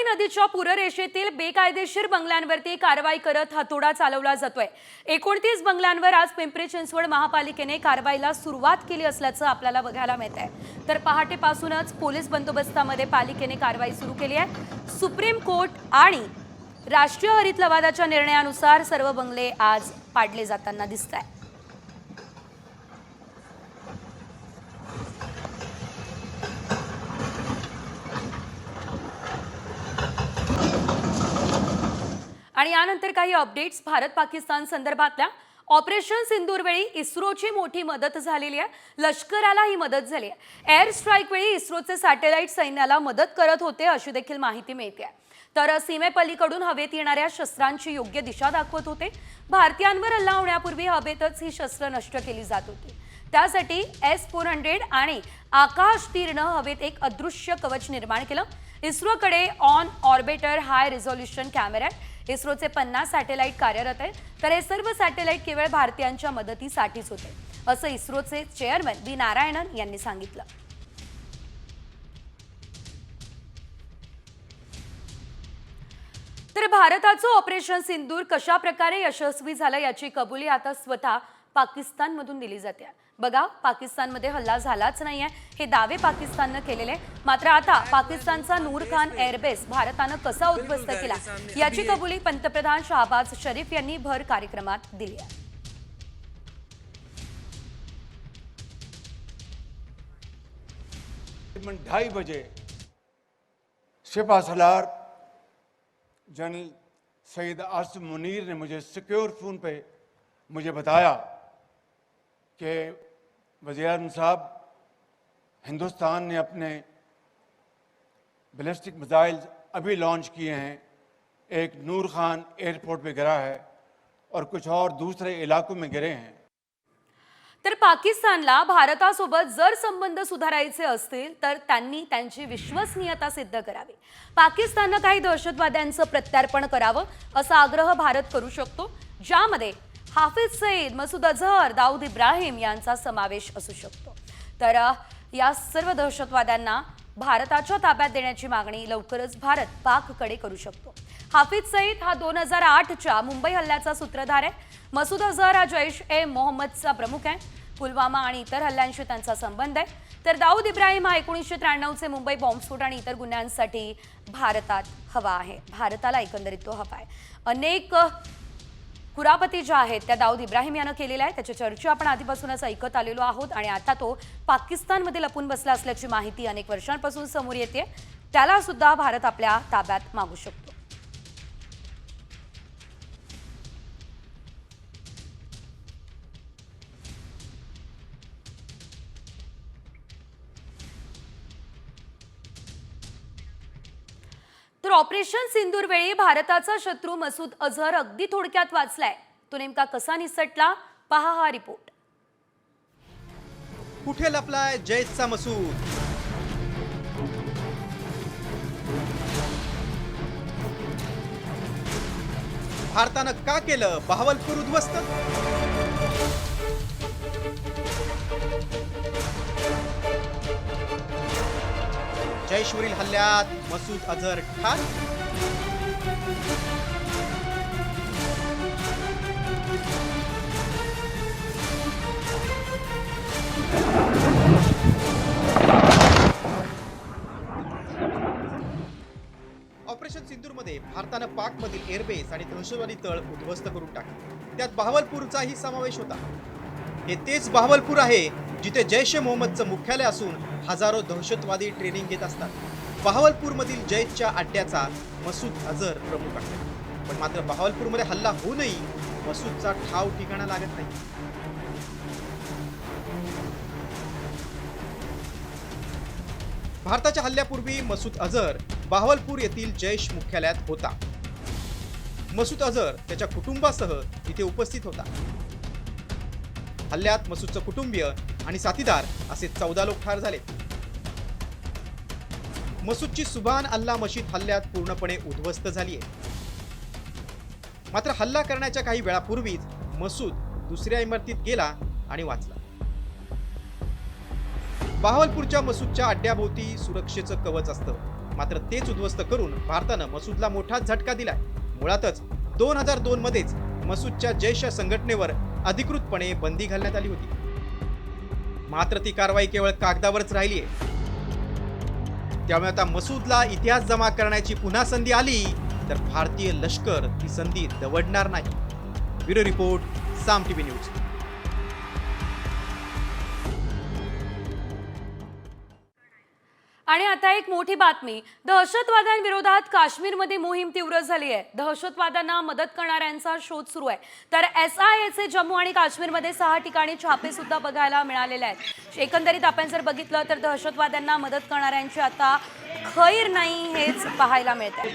इंद्रायणी नदीच्या पूररेषेतील बेकायदेशीर बंगल्यांवरती कारवाई करत हातोडा चालवला जातोय. एकोणतीस बंगल्यांवर आज पिंपरी चिंचवड महापालिकेने कारवाईला सुरुवात केली असल्याचं आपल्याला बघायला मिळत आहे तर पहाटेपासूनच पोलीस बंदोबस्तामध्ये पालिकेने कारवाई सुरू केली आहे. सुप्रीम कोर्ट आणि राष्ट्रीय हरित लवादाच्या निर्णयानुसार सर्व बंगले आज पाडले जाताना दिसत आहे आणि यानंतर काही अपडेट्स भारत पाकिस्तान संदर्भातल्या. ऑपरेशन सिंदूरवेळी इस्रोची मोठी मदत झालेली आहे. लष्कराला ही मदत झाली आहे. एअर स्ट्राईक वेळी इस्रोचे सॅटेलाईट सैन्याला मदत करत होते अशी देखील माहिती मिळते आहे. तर सीमेपलीकडून हवेत येणाऱ्या शस्त्रांची योग्य दिशा दाखवत होते. भारतीयांवर हल्ला होण्यापूर्वी हवेतच ही शस्त्र नष्ट केली जात होती. त्यासाठी एस फोर हंड्रेड आणि आकाश तीर्ण हवेत एक अदृश्य कवच निर्माण केलं. इस्रोकडे on orbiter high resolution camera इस्रोचे पन्नास सॅटेलाईट कार्यरत आहे तर हे सर्व सॅटेलाईट केवळ भारतीयांच्या मदतीसाठीच होते असं इस्रोचे चेअरमन बी नारायणन यांनी सांगितलं. तर भारताचं ऑपरेशन सिंदूर कशा प्रकारे यशस्वी झालं याची कबुली आता स्वतः पाकिस्तानमधून दिली जाते. बघा पाकिस्तानमध्ये हल्ला झालाच नाहीये. हे दावे पाकिस्ताननं केलेले. मात्र आता पाकिस्तानचा नूर खान एअरबेस भारतानं कसा उद्ध्वस्त केला? याची कबुली पंतप्रधान शहाबाज शरीफ यांनी भर कार्यक्रमात दिली आहे. ढाई बजे सिपा सलार जनरल सईद आसिम मुनीर ने मुझे सिक्योर फ़ोन पे मुझे बताया कि वज़ीर साहब हिंदुस्तान ने अपने बैलिस्टिक मिसाइल अभी लॉन्च किए हैं। एक नूर खान एयरपोर्ट पे गिरा है और कुछ और दूसरे इलाकों में गिरे हैं। तर पाकिस्तानला भारतासोबत जर संबंध सुधारायचे असतील तर त्यांनी त्यांची विश्वसनीयता सिद्ध करावी. पाकिस्ताननं काही दहशतवाद्यांचं प्रत्यार्पण करावं असा आग्रह भारत करू शकतो. ज्यामध्ये हाफिज सईद मसूद अझहर दाऊद इब्राहिम यांचा समावेश असू शकतो. तर या सर्व दहशतवाद्यांना भारताच्या ताब्यात देण्याची मागणी लवकरच भारत पाककडे करू शकतो. हाफिज सईद हा दोन हजार आठच्या मुंबई हल्ल्याचा सूत्रधार आहे. मसूद अझहर हा जैश ए मोहम्मदचा प्रमुख आहे. पुलवामा आणि इतर हल्ल्यांशी त्यांचा संबंध आहे. तर दाऊद इब्राहिम हा एकोणीसशे त्र्याण्णवचे मुंबई बॉम्बस्फोट आणि इतर गुन्ह्यांसाठी भारतात हवा आहे. भारताला एकंदरीत तो हवा आहे. अनेक कुरापती ज्या आहेत त्या दाऊद इब्राहिम यानं केलेल्या आहे त्याची चर्चा आपण आधीपासूनच ऐकत आलेलो आहोत आणि आता तो पाकिस्तानमध्ये लपून बसला असल्याची माहिती अनेक वर्षांपासून समोर येते त्याला सुद्धा भारत आपल्या ताब्यात मागू शकतो. तर ऑपरेशन सिंदूर वेळी भारताचा शत्रू मसूद अझहर अगदी थोडक्यात वाचलाय. तो नेमका कसा निसटला? पहा हा रिपोर्ट. कुठे लपलाय जैसचा मसूद? भारतानं का केलं बहावलपूर उद्ध्वस्त? जैशवरील हल्ल्यात मसूद अझहर ठार ऑपरेशन सिंदूरमध्ये भारतानं पाकमधील एअरबेस आणि दहशतवादी तळ उद्ध्वस्त करून टाकले. त्यात बहावलपूरचाही समावेश होता. हे तेच बहावलपूर आहे जिथे जैश ए मोहम्मदचं मुख्यालय असून हजारो दहशतवादी ट्रेनिंग घेत असतात. बहावलपूरमधील जैशच्या अड्ड्याचा मसूद अझर प्रमुख आहे. पण मात्र बहावलपूरमध्ये हल्ला होऊनही मसूदचा ठाव ठिकाणा लागत नाही. भारताच्या हल्ल्यापूर्वी मसूद अझर बहावलपूर येथील जैश मुख्यालयात होता. मसूद अझर त्याच्या कुटुंबासह तिथे उपस्थित होता. हल्ल्यात मसूदचं कुटुंबीय आणि साथीदार असे चौदा लोक ठार झाले. मसूदची सुभान अल्ला मशीद हल्ल्यात पूर्णपणे उद्ध्वस्त झाली आहे मात्र हल्ला करण्याच्या काही वेळापूर्वीच मसूद दुसऱ्या इमारतीत गेला आणि वाचला. बहावलपूरच्या मसूदच्या अड्ड्याभोवती सुरक्षेचं कवच असतं. मात्र तेच उद्ध्वस्त करून भारतानं मसूदला मोठाच झटका दिलाय. मुळातच दोन हजार दोन मध्येच मसूदच्या जैश संघटनेवर अधिकृतपणे बंदी घालण्यात आली होती. मात्र ती कारवाई केवळ कागदावरच राहिली आहे. त्यामुळे आता मसूदला इतिहास जमा करण्याची पुन्हा संधी आली तर भारतीय लष्कर ही संधी दवडणार नाही. Bureau report Saam TV news. आणि आता एक मोठी बातमी. दहशतवाद्यांविरोधात काश्मीरमध्ये मोहीम तीव्र झाली आहे. दहशतवाद्यांना मदत करणाऱ्यांचा शोध सुरू आहे. तर एस आय एचे जम्मू आणि काश्मीरमध्ये सहा ठिकाणी छापे सुद्धा बघायला मिळालेले आहेत. एकंदरीत आपण जर बघितलं तर दहशतवाद्यांना मदत करणाऱ्यांची आता खैर नाही हेच पाहायला मिळत आहे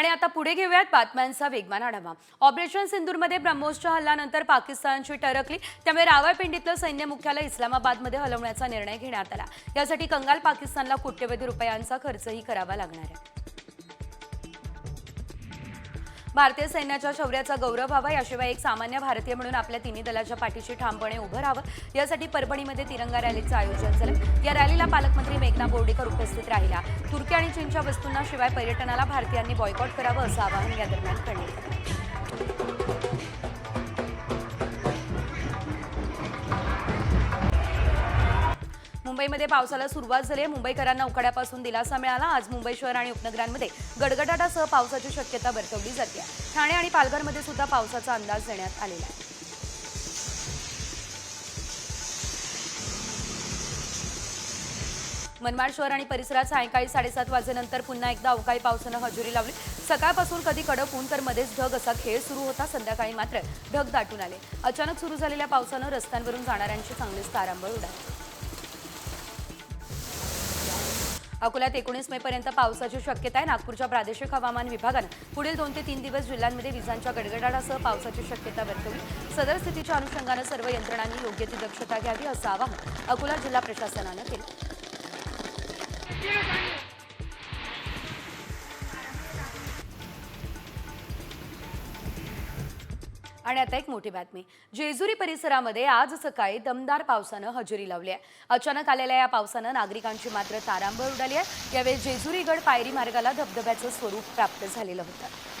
आणि आता पुढे घेऊयात बातम्यांचा वेगवान आढावा. ऑपरेशन सिंदूरमध्ये ब्रह्मोसच्या हल्ल्यानंतर पाकिस्तानची टरकली. त्यामुळे रावळपिंडीतलं सैन्य मुख्यालय इस्लामाबादमध्ये हलवण्याचा निर्णय घेण्यात आला. यासाठी कंगाल पाकिस्तानला कोट्यवधी रुपयांचा खर्चही करावा लागणार आहे. भारतीय सैन्याच्या शौर्याचा गौरव व्हावा याशिवाय एक सामान्य भारतीय म्हणून आपल्या तिन्ही दलाच्या पाठीशी ठामपणे उभं राहावं. यासाठी परभणीमध्ये तिरंगा रॅलीचं आयोजन झालं. या रॅलीला पालकमंत्री मेघना बोर्डीकर उपस्थित राहिल्या तुर्की आणि चीनच्या वस्तूंना शिवाय पर्यटनाला भारतीयांनी बॉयकॉट करावं असं आवाहन या दरम्यान करण्यात आलं. मुंबईमध्ये पावसाला सुरुवात झाली आहे. मुंबईकरांना उकाड्यापासून दिलासा मिळाला. आज मुंबई शहर आणि उपनगरांमध्ये गडगडाटासह पावसाची शक्यता वर्तवली जाते. ठाणे आणि पालघरमध्ये सुद्धा पावसाचा अंदाज देण्यात आलेला आहे. मनमाड शहर आणि परिसरात सायंकाळी साडेसात वाजेनंतर पुन्हा एकदा अवकाळी पावसानं हजेरी लावली. सकाळपासून कधी कडक ऊन तर मध्येच ढग असा खेळ सुरू होता. संध्याकाळी मात्र ढग दाटून आले. अचानक सुरू झालेल्या पावसानं रस्त्यांवरून जाणाऱ्यांची चांगलीच तारांबळ उडाली. अकोल्यात एकोणीस मे पर्यंत पावसाची शक्यता आहे. नागपूरच्या प्रादेशिक हवामान विभागानं पुढील दोन ते तीन दिवस जिल्ह्यांमध्ये विजांच्या गडगडाटासह पावसाची शक्यता वर्तवली. सदर स्थितीच्या अनुषंगानं सर्व यंत्रणांनी योग्य ती दक्षता घ्यावी असं आवाहन अकोला जिल्हा प्रशासनानं केलं. आणि आता एक मोठी बातमी. जेजुरी परिसरामध्ये आज सकाळी दमदार पावसानं हजेरी लावली आहे. अचानक आलेल्या या पावसानं नागरिकांची मात्र तारांबळ उडाली आहे. यावेळी जेजुरीगड पायरी मार्गाला धबधब्याचं स्वरूप प्राप्त झालेलं होतं.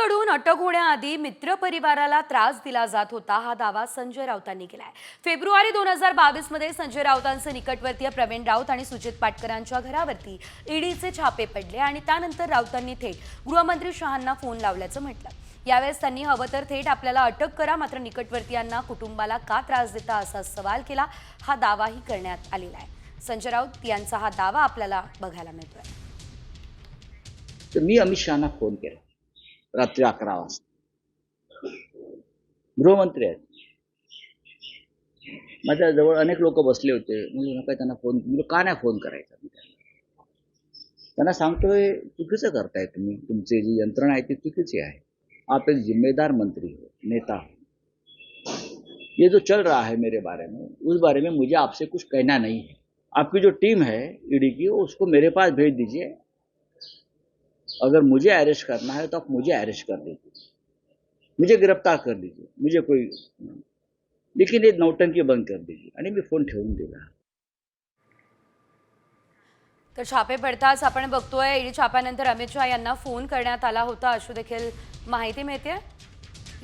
ईडीकडून अटक होण्याआधी मित्रपरिवाराला त्रास दिला जात होता हा दावा संजय राऊतांनी केलाय. फेब्रुवारी दोन हजार बावीसमध्ये संजय राऊतांचे निकटवर्तीय प्रवीण राऊत आणि सुजित पाटकरांच्या घरावरती ईडीचे छापे पडले आणि त्यानंतर राऊतांनी थेट गृहमंत्री शहांना फोन लावल्याचं म्हटलं. यावेळेस त्यांनी हवं तर थेट आपल्याला अटक करा मात्र निकटवर्तीयांना कुटुंबाला का त्रास देता असा सवाल केला हा दावाही करण्यात आलेला आहे. संजय राऊत यांचा हा दावा आपल्याला बघायला मिळतोय. तर मी अमित शहाना फोन केला. रात्री अकरा वाजता गृहमंत्री आहेत. माझ्या जवळ अनेक लोक बसले होते. म्हणजे नका त्यांना फ़ोन म्हणजे का नाही फ़ोन करायचा? मी त्यांना त्यांना सांगतोय, चुकीचं करताय तुम्ही. तुमची जी यंत्रणा आहे ती चुकीची आहे. आप एक जिम्मेदार मंत्री हो नेता हो ये जो चल रहा है मेरे बारे में, उस बारे में मुझे आपसे कुछ कहना नहीं है. आपकी जो टीम है, ईडी की, उसको मेरे पास भेज दीजिए. अगर मुझे अरेस्ट करना है तो आप मुझे अरेस्ट कर दीजिए। मुझे गिरफ्तार कर लीजिए। मुझे कोई लेकिन ये नौटंकी बंद कर दीजिए। आणि मी फोन ठेवून दिला तर छापे पडताच आपण बघतोय. ईडी छाप्यानंतर अमित शहा यांना फोन करण्यात आला होता. अशी देखील माहिती मिळते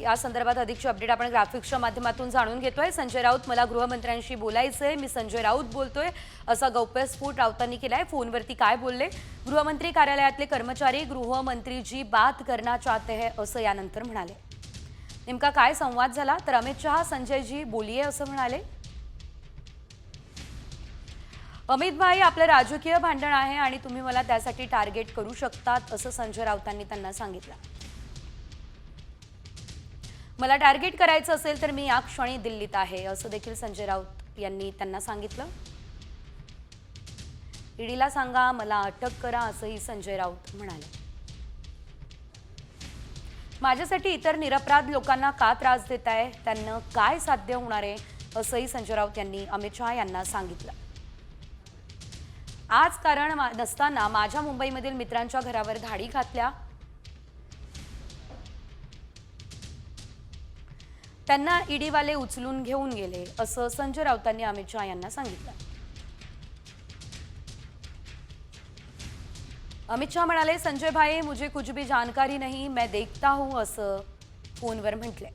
या संदर्भात अधिकची अपडेट आपण ग्राफिक्सच्या माध्यमातून जाणून घेतोय. संजय राऊत मला गृहमंत्र्यांशी बोलायचंय. मी संजय राऊत बोलतोय. असा गौप्यस्फोट राऊतांनी केलाय. फोनवरती काय बोलले? गृहमंत्री कार्यालयातले कर्मचारी गृहमंत्री जी बात करना चाहते है असं यानंतर म्हणाले. नेमका काय संवाद झाला? तर अमित शहा संजयजी बोलिये असं म्हणाले. अमित भाई आपलं राजकीय भांडण आहे आणि तुम्ही मला त्यासाठी टार्गेट करू शकतात असं संजय राऊतांनी त्यांना सांगितलं. मला टार्गेट करायचं असेल तर मी या क्षणी दिल्लीत आहे असं देखील संजय राऊत यांनी त्यांना सांगितलं. ईडीला सांगा मला अटक करा असंही संजय राऊत म्हणाले. माझ्यासाठी इतर निरपराध लोकांना का त्रास देत आहे त्यांना काय साध्य होणार आहे? असंही संजय राऊत यांनी अमित शहा यांना सांगितलं. आज कारण नसताना माझ्या मुंबईमधील मित्रांच्या घरावर धाडी घातल्या. त्यांना ईडीवाले उचलून घेऊन गेले असं संजय राऊतांनी अमित शहा यांना सांगितलं. अमित शहा म्हणाले संजय भाई मुझे कुछ भी जानकारी नहीं मैं देखता हूं असं फोनवर म्हटले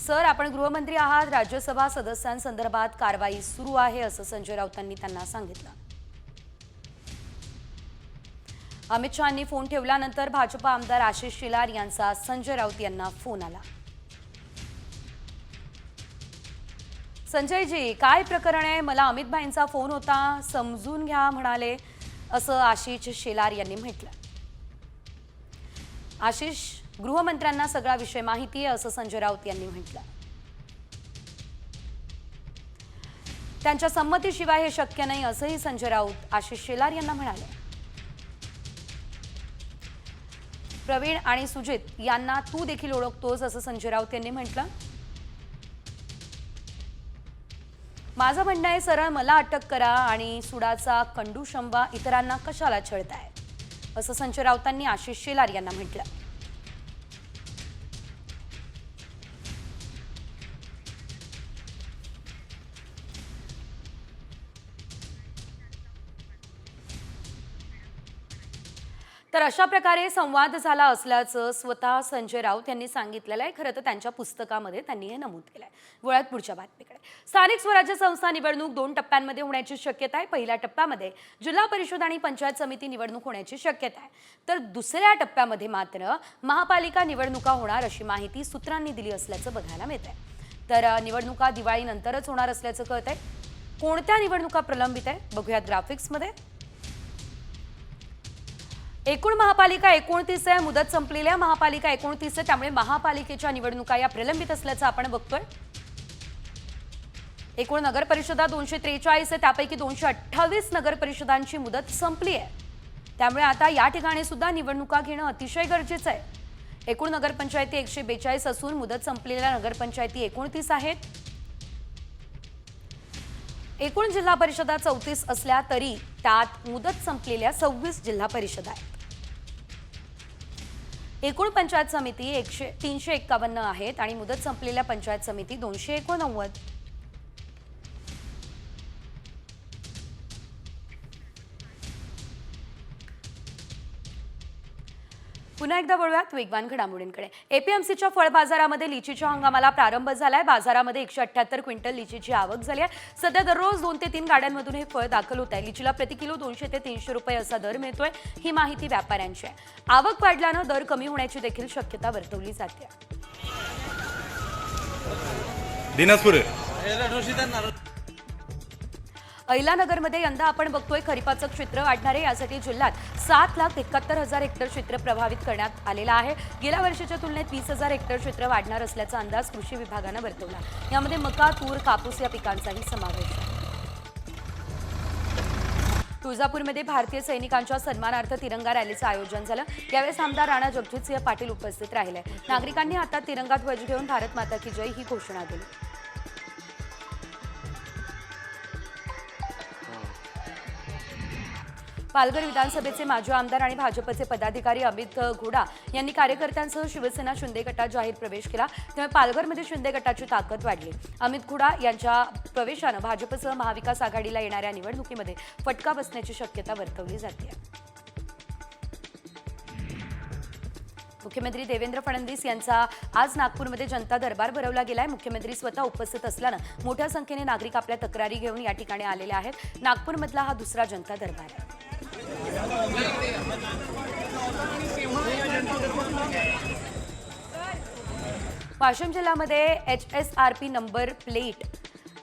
सर आपण गृहमंत्री आहात राज्यसभा सदस्यांसंदर्भात कारवाई सुरू आहे असं संजय राऊतांनी त्यांना सांगितलं. अमित शहानी फोन ठेवल्यानंतर भाजपा आमदार आशिष शेलार यांचा संजय राऊत यांना फोन आला. संजयजी काय प्रकरण आहे? मला अमित भाईंचा फोन होता. समजून घ्या म्हणाले असं आशिष शेलार यांनी म्हटलं. आशिष गृहमंत्र्यांना सगळा विषय माहिती आहे असं संजय राऊत यांनी म्हटलं. त्यांच्या संमतीशिवाय हे शक्य नाही असंही संजय राऊत आशिष शेलार यांना म्हणाले. प्रवीण आणि सुजित यांना तू देखील ओळखतोस असं संजय राऊत यांनी म्हटलं. माझं म्हणणं आहे सरळ मला अटक करा आणि सुडाचा कंडू शंबा इतरांना कशाला छळताय? असं संजय राऊतांनी आशिष शेलार यांना म्हटलं. तर अशा प्रकारे संवाद झाला असल्याचं स्वतः संजय राऊत यांनी सांगितलेलं आहे. खरं तर त्यांच्या पुस्तकामध्ये त्यांनी हे नमूद केलं आहे वळत पुढच्या बातमीकडे. स्थानिक स्वराज्य संस्था निवडणूक दोन टप्प्यांमध्ये होण्याची शक्यता आहे. पहिल्या टप्प्यामध्ये जिल्हा परिषद आणि पंचायत समिती निवडणूक होण्याची शक्यता आहे. तर दुसऱ्या टप्प्यामध्ये मात्र महापालिका निवडणुका होणार अशी माहिती सूत्रांनी दिली असल्याचं बघायला मिळत आहे तर निवडणुका दिवाळीनंतरच होणार असल्याचं कळत आहे कोणत्या निवडणुका प्रलंबित आहे बघूयात ग्राफिक्समध्ये. एकूण महापालिका एकोणतीस आहे. मुदत संपलेल्या महापालिका एकोणतीस आहे. त्यामुळे महापालिकेच्या निवडणुका या प्रलंबित असल्याचं आपण बघतोय. एकूण नगर परिषदा दोनशे त्रेचाळीस आहे. त्यापैकी दोनशे अठ्ठावीस नगर परिषदांची मुदत संपली आहे. त्यामुळे आता या ठिकाणी सुद्धा निवडणुका घेणं अतिशय गरजेचं आहे. एकूण नगरपंचायती एकशे बेचाळीस असून मुदत संपलेल्या नगरपंचायती एकोणतीस आहेत. एकूण जिल्हा परिषदा चौतीस असल्या तरी त्यात मुदत संपलेल्या सव्वीस जिल्हा परिषदा आहेत. एकूण पंचायत समिती एकशे तीनशे एक्कावन्न आहेत आणि मुदत संपलेल्या पंचायत समिती दोनशे एकोणनव्वद. पुन्हा एकदा वळूयात वेगवान घडामोडींकडे. एपीएमसीच्या फळ बाजारामध्ये लिचीच्या हंगामाला प्रारंभ झालाय. बाजारामध्ये एकशे अठ्ठ्याहत्तर क्विंटल लिचीची आवक झाली आहे. सध्या दररोज दोन ते तीन गाड्यांमधून हे फळ दाखल होत आहे. लिचीला प्रति किलो दोनशे ते तीनशे रुपये असा दर मिळतोय ही माहिती व्यापाऱ्यांची आहे. आवक वाढल्यानं दर कमी होण्याची देखील शक्यता वर्तवली जाते. ऐलानगरमध्ये यंदा आपण बघतोय खरीपाचं क्षेत्र वाढणार आहे यासाठी जिल्ह्यात सात लाख एकाहत्तर हजार हेक्टर क्षेत्र प्रभावित करण्यात आलेलं आहे. गेल्या वर्षीच्या तुलनेत वीस हजार हेक्टर क्षेत्र वाढणार असल्याचा अंदाज कृषी विभागानं वर्तवला. यामध्ये मका तूर कापूस या पिकांचाही समावेश आहे. तुळजापूरमध्ये भारतीय सैनिकांच्या सन्मानार्थ तिरंगा रॅलीचं आयोजन झालं. यावेळेस आमदार राणा जगजितसिंह पाटील उपस्थित राहिले. नागरिकांनी हातात तिरंगा ध्वज घेऊन भारत माता की जय ही घोषणा केली. पालघर विधानसभेचे माजी आमदार आणि भाजपचे पदाधिकारी अमित घोडा यांनी कार्यकर्त्यांसह शिवसेना शिंदे गटात जाहीर प्रवेश केला. त्यामुळे पालघरमध्ये शिंदे गटाची ताकद वाढली. अमित घोडा यांच्या प्रवेशानं भाजपसह महाविकास आघाडीला येणाऱ्या निवडणुकीमध्ये फटका बसण्याची शक्यता वर्तवली जाते. मुख्यमंत्री देवेंद्र फडणवीस यांचा आज नागपूरमध्ये जनता दरबार भरवला गेलाय. मुख्यमंत्री स्वतः उपस्थित असल्यानं मोठ्या संख्येने नागरिक आपल्या तक्रारी घेऊन या ठिकाणी आलेले आहेत. नागपूरमधला हा दुसरा जनता दरबार आहे. वाशिम जिल्ह्यामध्ये H S R P number plate.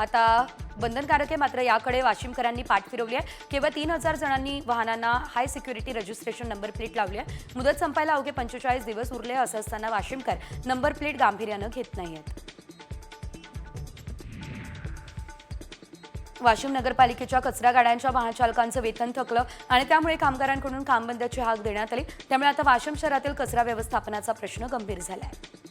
आता बंधनकारक आहे मात्र याकडे वाशिमकरांनी पाठ फिरवली आहे. केवळ तीन हजार जणांनी वाहनांना high security registration number plate लावली आहे. मुदत संपायला अवघे पंचेचाळीस दिवस उरले असं असताना वाशिमकर नंबर प्लेट गांभीर्यानं घेत नाही आहेत वाशिम नगरपालिकेच्या कचरा गाड्यांच्या वाहनचालकांचं वेतन थकलं आणि त्यामुळे कामगारांकडून काम बंदची हाक देण्यात आली. त्यामुळे आता वाशिम शहरातील कचरा व्यवस्थापनाचा प्रश्न गंभीर झाला आहे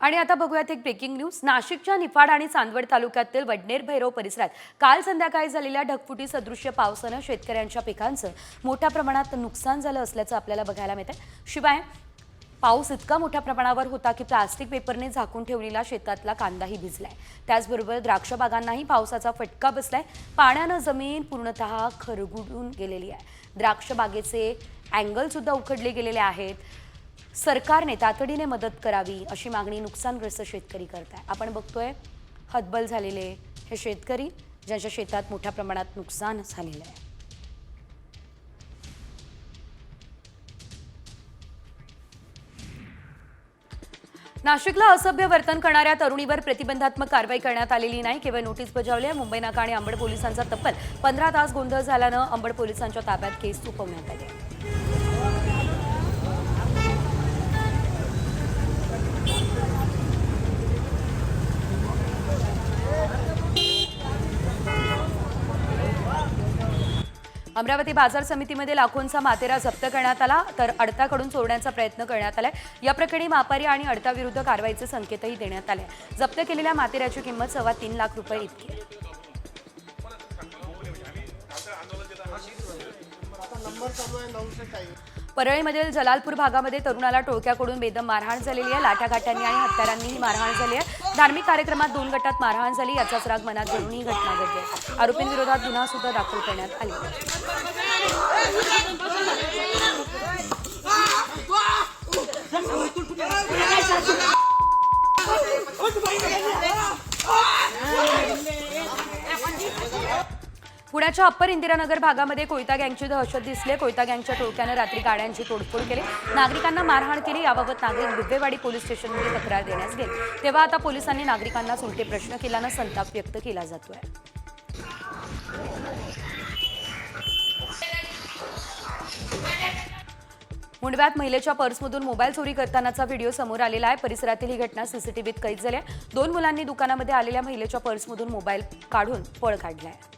आणि आता बघूयात एक ब्रेकिंग न्यूज नाशिकच्या निफाड आणि चांदवड तालुक्यातील वडनेर भैरव परिसरात काल संध्याकाळी झालेल्या ढगफुटी सदृश्य पावसानं शेतकऱ्यांच्या पिकांचं मोठ्या प्रमाणात नुकसान झालं असल्याचं आपल्याला बघायला मिळतंय. शिवाय पाऊस इतका मोठ्या प्रमाणावर होता की प्लास्टिक पेपरने झाकून ठेवलेला शेतातला कांदाही भिजलाय. त्याचबरोबर द्राक्ष बागांनाही पावसाचा फटका बसलाय. पाण्यानं जमीन पूर्णतः खरगुडून गेलेली आहे. द्राक्ष बागेचे अँगल सुद्धा उखडले गेलेले आहेत. सरकारने तातडीने मदत करावी अशी मागणी नुकसानग्रस्त शेतकरी करत आहे आपण बघतोय हतबल झालेले हे शेतकरी ज्यांच्या शेतात मोठ्या प्रमाणात नुकसान झालेलं आहे. नाशिकला असभ्य वर्तन करणाऱ्या तरुणीवर प्रतिबंधात्मक कारवाई करण्यात आलेली नाही केवळ नोटीस बजावली आहे. मुंबई नाका आणि अंबड पोलिसांचा तब्बल पंधरा तास गोंधळ झाल्यानं अंबड पोलिसांच्या ताब्यात केस सोपवण्यात आली आहे अमरावती बाजार समितीमध्ये लाखोंचा मातेरा जप्त करण्यात आला. तर अडताकडून चोरण्याचा प्रयत्न करण्यात आलाय. या प्रकरणी मापारी आणि अडताविरुद्ध कारवाईचे संकेतही देण्यात आले. जप्त केलेल्या मातेऱ्याची किंमत सव्वा तीन लाख रुपये इतकी परळीमधील जलालपूर भागामध्ये तरुणाला टोळक्याकडून बेदम मारहाण झालेली आहे. लाठाघाटांनी आणि हत्यारांनीही मारहाण झाली आहे. धार्मिक कार्यक्रमात दोन गटात मारहाण झाली याचाच राग मनात धरून ही घटना घडली. आरोपींविरोधात गुन्हा सुद्धा दाखल करण्यात आली. पुण्याच्या अप्पर इंदिरानगर भागामध्ये कोयता गँगची दहशत दिसले. कोयता गँगच्या टोळक्यानं रात्री गाड्यांची तोडफोड केली. नागरिकांना मारहाण केली. याबाबत नागरिक बिब्बेवाडी पोलीस स्टेशनमध्ये तक्रार देण्यास गेले. तेव्हा आता पोलिसांनी नागरिकांना सुलटे प्रश्न केल्यानं संताप व्यक्त केला जातोय. मुंडव्यात महिलेच्या पर्समधून मोबाईल चोरी करतानाचा व्हिडिओ समोर आलेला आहे. परिसरातील ही घटना सीसीटीव्हीत कैद झाली आहे. दोन मुलांनी दुकानामध्ये आलेल्या महिलेच्या पर्समधून मोबाईल काढून पळ काढला आहे